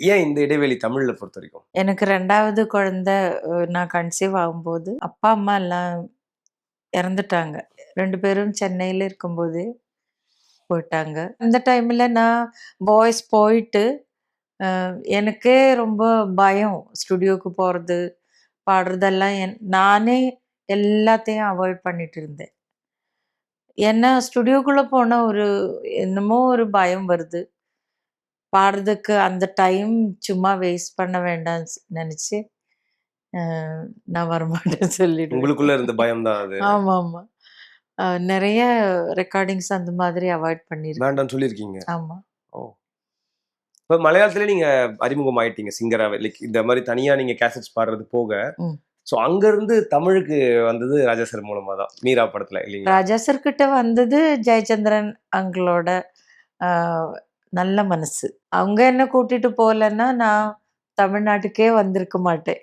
ஏன் இந்த இடைவெளி தமிழ்ல பொறுத்த வரைக்கும் எனக்கு ரெண்டாவது குழந்தை நான் கன்சீவ் ஆகும்போது அப்பா அம்மா எல்லாம் இறந்துட்டாங்க. ரெண்டு பேரும் சென்னையில் இருக்கும்போது போயிட்டாங்க. அந்த டைமில் நான் பாய்ஸ் போயிட்டு எனக்கே ரொம்ப பயம். ஸ்டுடியோக்கு போகிறது பாடுறதெல்லாம் என் நானே எல்லாத்தையும் அவாய்ட் பண்ணிட்டு இருந்தேன். ஏன்னா ஸ்டுடியோக்குள்ளே போன ஒரு என்னமோ ஒரு பயம் வருது. பாடுறதுக்கு அந்த டைம் சும்மா வேஸ்ட் பண்ண வேண்டாம்னு ஸ்- நினைச்சு நான் வரமாட்டேன்னு சொல்லிடுவேன். உங்களுக்குள்ள இருந்த பயம் தான் அது. ஆமா ஆமா நிறைய ரெக்கார்டிங்ஸ் அந்த மாதிரி அவாய்ட் பண்ணிருக்கேன். வேண்டாம்னு சொல்லியிருக்கீங்க. ஆமா. இப்ப மலையாளத்துல நீங்க அறிமுகம் ஆயிட்டீங்க சிங்கரா லைக் இந்த மாதிரி தனியா நீங்க கேசட்ஸ் பாடுறது போக ம். சோ அங்க இருந்து தமிழுக்கு வந்தது ராஜா சார் மூலமா தான் மீரா படத்துல இல்லைங்களா? ராஜா சார் கிட்ட வந்தது ஜெயச்சந்திரன் அங்கிளோட நல்ல மனசு. அவங்க என்ன கூட்டிட்டு போகலன்னா நான் தமிழ்நாட்டுக்கே வந்திருக்க மாட்டேன்.